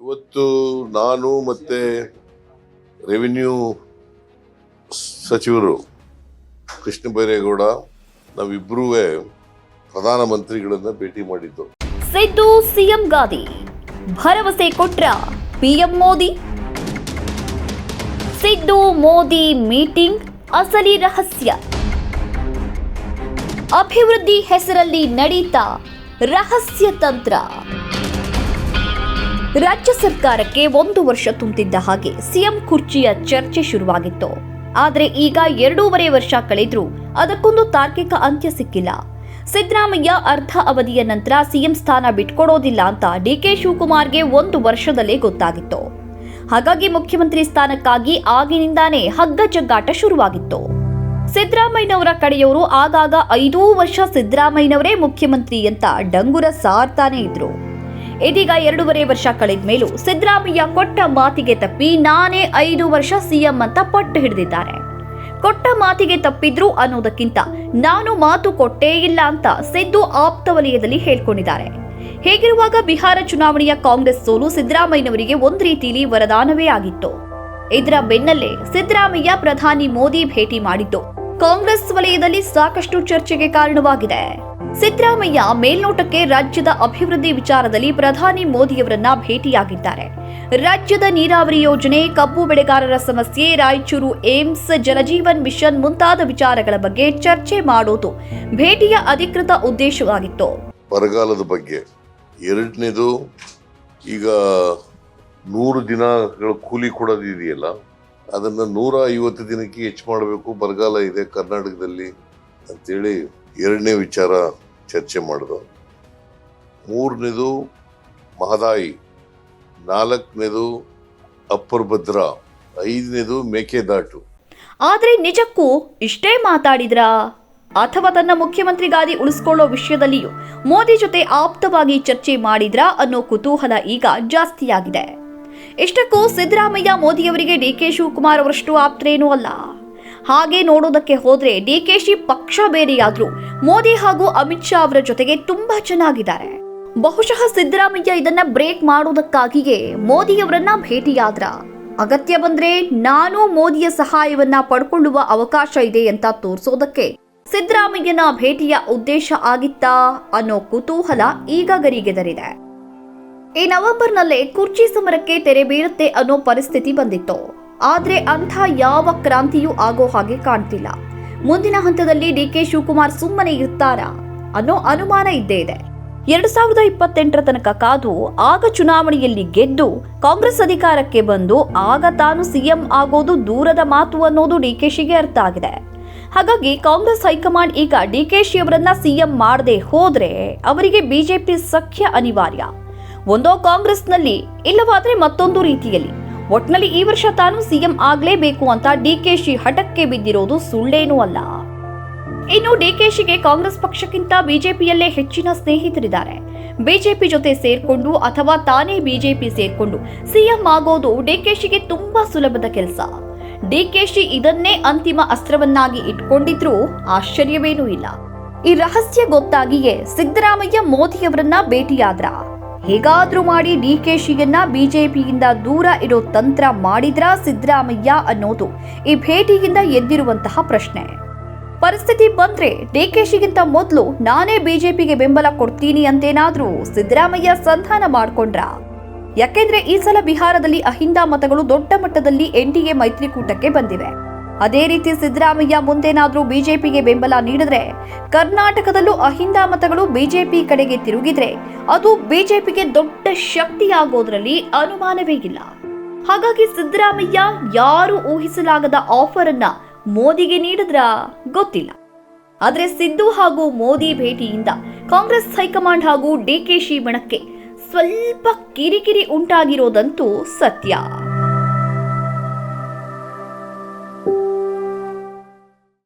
ಇವತ್ತು ನಾನು ಮತ್ತೆ ರೆವಿನ್ಯೂ ಸಚಿವರು ಕೃಷ್ಣ ಬೈರೇಗೌಡ ನಾವಿಬ್ಬರೂ ಪ್ರಧಾನಮಂತ್ರಿಗಳನ್ನ ಭೇಟಿ ಮಾಡಿದ್ದು. ಸಿದ್ದು ಸಿಎಂ ಗಾದಿ, ಭರವಸೆ ಕೊಟ್ರ ಪಿಎಂ ಮೋದಿ. ಸಿದ್ದು ಮೋದಿ ಮೀಟಿಂಗ್ ಅಸಲಿ ರಹಸ್ಯ. ಅಭಿವೃದ್ಧಿ ಹೆಸರಲ್ಲಿ ನಡೀತಾ ರಹಸ್ಯ ತಂತ್ರ. ರಾಜ್ಯ ಸರ್ಕಾರಕ್ಕೆ ಒಂದು ವರ್ಷ ತುಂಬಿದ್ದ ಹಾಗೆ ಸಿಎಂ ಕುರ್ಚಿಯ ಚರ್ಚೆ ಶುರುವಾಗಿತ್ತು. ಆದರೆ ಈಗ ಎರಡೂವರೆ ವರ್ಷ ಕಳೆದ್ರೂ ಅದಕ್ಕೊಂದು ತಾರ್ಕಿಕ ಅಂತ್ಯ ಸಿಕ್ಕಿಲ್ಲ. ಸಿದ್ದರಾಮಯ್ಯ ಅರ್ಧ ಅವಧಿಯ ನಂತರ ಸಿಎಂ ಸ್ಥಾನ ಬಿಟ್ಕೊಡೋದಿಲ್ಲ ಅಂತ ಡಿಕೆ ಶಿವಕುಮಾರ್ಗೆ ಒಂದು ವರ್ಷದಲ್ಲೇ ಗೊತ್ತಾಗಿತ್ತು. ಹಾಗಾಗಿ ಮುಖ್ಯಮಂತ್ರಿ ಸ್ಥಾನಕ್ಕಾಗಿ ಆಗಿನಿಂದಾನೇ ಹಗ್ಗ ಜಗ್ಗಾಟ ಶುರುವಾಗಿತ್ತು. ಸಿದ್ದರಾಮಯ್ಯನವರ ಕಡೆಯವರು ಆಗಾಗ ಐದೂ ವರ್ಷ ಸಿದ್ದರಾಮಯ್ಯನವರೇ ಮುಖ್ಯಮಂತ್ರಿ ಅಂತ ಡಂಗುರ ಸಾರ್ತಾನೇ ಇದ್ರು. ಇದೀಗ ಎರಡೂವರೆ ವರ್ಷ ಕಳೆದ ಮೇಲೂ ಸಿದ್ದರಾಮಯ್ಯ ಕೊಟ್ಟ ಮಾತಿಗೆ ತಪ್ಪಿ ನಾನೇ ಐದು ವರ್ಷ ಸಿಎಂ ಅಂತ ಪಟ್ಟು ಹಿಡಿದಿದ್ದಾರೆ. ಕೊಟ್ಟ ಮಾತಿಗೆ ತಪ್ಪಿದ್ರು ಅನ್ನೋದಕ್ಕಿಂತ ನಾನು ಮಾತು ಕೊಟ್ಟೇ ಇಲ್ಲ ಅಂತ ಸಿದ್ದು ಆಪ್ತ ವಲಯದಲ್ಲಿ ಹೇಳ್ಕೊಂಡಿದ್ದಾರೆ. ಹೇಗಿರುವಾಗ ಬಿಹಾರ ಚುನಾವಣೆಯ ಕಾಂಗ್ರೆಸ್ ಸೋಲು ಸಿದ್ದರಾಮಯ್ಯನವರಿಗೆ ಒಂದು ರೀತಿಯಲ್ಲಿ ವರದಾನವೇ ಆಗಿತ್ತು. ಇದರ ಬೆನ್ನಲ್ಲೇ ಸಿದ್ದರಾಮಯ್ಯ ಪ್ರಧಾನಿ ಮೋದಿ ಭೇಟಿ ಮಾಡಿದ್ದು ಕಾಂಗ್ರೆಸ್ ವಲಯದಲ್ಲಿ ಸಾಕಷ್ಟು ಚರ್ಚೆಗೆ ಕಾರಣವಾಗಿದೆ. ಸಿದ್ದರಾಮಯ್ಯ ಮೇಲ್ನೋಟಕ್ಕೆ ರಾಜ್ಯದ ಅಭಿವೃದ್ಧಿ ವಿಚಾರದಲ್ಲಿ ಪ್ರಧಾನಿ ಮೋದಿಯವರನ್ನ ಭೇಟಿಯಾಗಿದ್ದಾರೆ. ರಾಜ್ಯದ ನೀರಾವರಿ ಯೋಜನೆ, ಕಬ್ಬು ಬೆಳೆಗಾರರ ಸಮಸ್ಯೆ, ರಾಯಚೂರು ಏಮ್ಸ್ ಜಲಜೀವನ್ ಮಿಷನ್ ಮುಂತಾದ ವಿಚಾರಗಳ ಬಗ್ಗೆ ಚರ್ಚೆ ಮಾಡೋದು ಭೇಟಿಯ ಅಧಿಕೃತ ಉದ್ದೇಶವಾಗಿತ್ತು. ಬರಗಾಲದ ಬಗ್ಗೆ ಎರಡನೇದು ಈಗ ನೂರು ದಿನಗಳ ಕೂಲಿ ಕೊಡೋದಿದೆಯಲ್ಲ ಅದನ್ನ ನೂರ ಐವತ್ತು ದಿನಕ್ಕೆ ಹೆಚ್ಚು ಮಾಡಬೇಕು. ಬರಗಾಲ ಇದೆ ಕರ್ನಾಟಕದಲ್ಲಿ ಅಂತೇಳಿ ಎರಡನೇ ವಿಚಾರ ಚರ್ಚೆ ಮಾಡಿದ್ರು ಮೂರನೇದು ಮಹದಾಯಿ, ನಾಲ್ಕನೇದು ಅಪ್ಪರ್ ಭದ್ರ ಐದನೇದು ಮೇಕೆದಾಟು. ಆದರೆ ನಿಜಕ್ಕೂ ಇಷ್ಟೇ ಮಾತಾಡಿದ್ರಾ? ಅಥವಾ ತನ್ನ ಮುಖ್ಯಮಂತ್ರಿ ಗಾದಿ ಉಳಿಸ್ಕೊಳ್ಳೋ ವಿಷಯದಲ್ಲಿಯೂ ಮೋದಿ ಜೊತೆ ಆಪ್ತವಾಗಿ ಚರ್ಚೆ ಮಾಡಿದ್ರಾ ಅನ್ನೋ ಕುತೂಹಲ ಈಗ ಜಾಸ್ತಿಯಾಗಿದೆ. ಇಷ್ಟಕ್ಕೂ ಸಿದ್ದರಾಮಯ್ಯ ಮೋದಿಯವರಿಗೆ ಡಿಕೆ ಶಿವಕುಮಾರ್ ಅವರಷ್ಟು ಆಪ್ತರೇನೂ ಅಲ್ಲ. ಹಾಗೆ ನೋಡೋದಕ್ಕೆ ಹೋದ್ರೆ ಡಿಕೆಶಿ ಪಕ್ಷ ಬೇರೆಯಾದ್ರೂ ಮೋದಿ ಹಾಗೂ ಅಮಿತ್ ಶಾ ಅವರ ಜೊತೆಗೆ ತುಂಬಾ ಚೆನ್ನಾಗಿದ್ದಾರೆ. ಬಹುಶಃ ಸಿದ್ದರಾಮಯ್ಯ ಇದನ್ನ ಬ್ರೇಕ್ ಮಾಡೋದಕ್ಕಾಗಿಯೇ ಮೋದಿಯವರನ್ನ ಭೇಟಿಯಾದ್ರ ಅಗತ್ಯ ಬಂದ್ರೆ ನಾನು ಮೋದಿಯ ಸಹಾಯವನ್ನ ಪಡ್ಕೊಳ್ಳುವ ಅವಕಾಶ ಇದೆ ಅಂತ ತೋರಿಸೋದಕ್ಕೆ ಸಿದ್ದರಾಮಯ್ಯನ ಭೇಟಿಯ ಉದ್ದೇಶ ಆಗಿತ್ತಾ ಅನ್ನೋ ಕುತೂಹಲ ಈಗ ಗರಿಗೆದರಿದೆ ಈ ನವೆಂಬರ್ನಲ್ಲೇ ಕುರ್ಚಿ ಸಮರಕ್ಕೆ ತೆರೆ ಬೀಳುತ್ತೆ ಅನ್ನೋ ಪರಿಸ್ಥಿತಿ ಬಂದಿತ್ತು. ಆದ್ರೆ ಅಂಥ ಯಾವ ಕ್ರಾಂತಿಯೂ ಆಗೋ ಹಾಗೆ ಕಾಣ್ತಿಲ್ಲ. ಮುಂದಿನ ಹಂತದಲ್ಲಿ ಡಿ ಕೆ ಶಿವಕುಮಾರ್ ಸುಮ್ಮನೆ ಇರ್ತಾರಾ ಅನ್ನೋ ಅನುಮಾನ ಇದ್ದೇ ಇದೆ. ಎರಡು ಸಾವಿರದ ಇಪ್ಪತ್ತೆಂಟರ ತನಕ ಕಾದು ಆಗ ಚುನಾವಣೆಯಲ್ಲಿ ಗೆದ್ದು ಕಾಂಗ್ರೆಸ್ ಅಧಿಕಾರಕ್ಕೆ ಬಂದು ಆಗ ತಾನು ಸಿಎಂ ಆಗೋದು ದೂರದ ಮಾತು ಅನ್ನೋದು ಡಿ ಕೆ ಶಿಗೆ ಅರ್ಥ ಆಗಿದೆ. ಹಾಗಾಗಿ ಕಾಂಗ್ರೆಸ್ ಹೈಕಮಾಂಡ್ ಈಗ ಡಿ ಕೆ ಡಿಕೆಶಿ ಅವರನ್ನ ಸಿಎಂ ಮಾಡದೆ ಹೋದ್ರೆ ಅವರಿಗೆ ಬಿಜೆಪಿ ಸಖ್ಯ ಅನಿವಾರ್ಯ. ಒಂದೋ ಕಾಂಗ್ರೆಸ್ನಲ್ಲಿ ಇಲ್ಲವಾದ್ರೆ ಮತ್ತೊಂದು ರೀತಿಯಲ್ಲಿ ಒಟ್ನಲ್ಲಿ ಈ ವರ್ಷ ತಾನು ಸಿಎಂ ಆಗ್ಲೇಬೇಕು ಅಂತ ಡಿಕೆಶಿ ಹಠಕ್ಕೆ ಬಿದ್ದಿರೋದು ಸುಳ್ಳೇನೂ ಅಲ್ಲ. ಇನ್ನು ಡಿಕೆಶಿಗೆ ಕಾಂಗ್ರೆಸ್ ಪಕ್ಷಕ್ಕಿಂತ ಬಿಜೆಪಿಯಲ್ಲೇ ಹೆಚ್ಚಿನ ಸ್ನೇಹಿತರಿದ್ದಾರೆ. ಬಿಜೆಪಿ ಜೊತೆ ಸೇರ್ಕೊಂಡು ಅಥವಾ ತಾನೇ ಬಿಜೆಪಿ ಸೇರ್ಕೊಂಡು ಸಿಎಂ ಆಗೋದು ಡಿಕೆಶಿಗೆ ತುಂಬಾ ಸುಲಭದ ಕೆಲಸ. ಡಿಕೆಶಿ ಇದನ್ನೇ ಅಂತಿಮ ಅಸ್ತ್ರವನ್ನಾಗಿ ಇಟ್ಕೊಂಡಿದ್ರೂ ಆಶ್ಚರ್ಯವೇನೂ ಇಲ್ಲ. ಈ ರಹಸ್ಯ ಗೊತ್ತಾಗಿಯೇ ಸಿದ್ದರಾಮಯ್ಯ ಮೋದಿಯವರನ್ನ ಭೇಟಿಯಾದ್ರ? ಹೇಗಾದ್ರೂ ಮಾಡಿ ಡಿ ಕೆ ಶಿಯನ್ನ ಬಿಜೆಪಿಯಿಂದ ದೂರ ಇಡೋ ತಂತ್ರ ಮಾಡಿದ್ರ ಸಿದ್ದರಾಮಯ್ಯ ಅನ್ನೋದು ಈ ಭೇಟಿಯಿಂದ ಎದ್ದಿರುವಂತಹ ಪ್ರಶ್ನೆ. ಪರಿಸ್ಥಿತಿ ಬಂದ್ರೆ ಡಿಕೆಶಿಗಿಂತ ಮೊದಲು ನಾನೇ ಬಿಜೆಪಿಗೆ ಬೆಂಬಲ ಕೊಡ್ತೀನಿ ಅಂತೇನಾದ್ರೂ ಸಿದ್ದರಾಮಯ್ಯ ಸಂಧಾನ ಮಾಡ್ಕೊಂಡ್ರ? ಯಾಕೆಂದ್ರೆ ಈ ಸಲ ಬಿಹಾರದಲ್ಲಿ ಅಹಿಂದ ಮತಗಳು ದೊಡ್ಡ ಮಟ್ಟದಲ್ಲಿ ಎನ್ಡಿಎ ಮೈತ್ರಿಕೂಟಕ್ಕೆ ಬಂದಿವೆ. ಅದೇ ರೀತಿ ಸಿದ್ದರಾಮಯ್ಯ ಮುಂದೇನಾದರೂ ಬಿಜೆಪಿಗೆ ಬೆಂಬಲ ನೀಡಿದ್ರೆ ಕರ್ನಾಟಕದಲ್ಲೂ ಅಹಿಂದ ಮತಗಳು ಬಿಜೆಪಿ ಕಡೆಗೆ ತಿರುಗಿದ್ರೆ ಅದು ಬಿಜೆಪಿಗೆ ದೊಡ್ಡ ಶಕ್ತಿಯಾಗೋದ್ರಲ್ಲಿ ಅನುಮಾನವೇ ಇಲ್ಲ. ಹಾಗಾಗಿ ಸಿದ್ದರಾಮಯ್ಯ ಯಾರು ಊಹಿಸಲಾಗದ ಆಫರ್ ಅನ್ನ ಮೋದಿಗೆ ನೀಡಿದ್ರ ಗೊತ್ತಿಲ್ಲ. ಆದರೆ ಸಿದ್ದು ಹಾಗೂ ಮೋದಿ ಭೇಟಿಯಿಂದ ಕಾಂಗ್ರೆಸ್ ಹೈಕಮಾಂಡ್ ಹಾಗೂ ಡಿಕೆಶಿ ಬಣಕ್ಕೆ ಸ್ವಲ್ಪ ಕಿರಿಕಿರಿ ಉಂಟಾಗಿರೋದಂತೂ ಸತ್ಯ.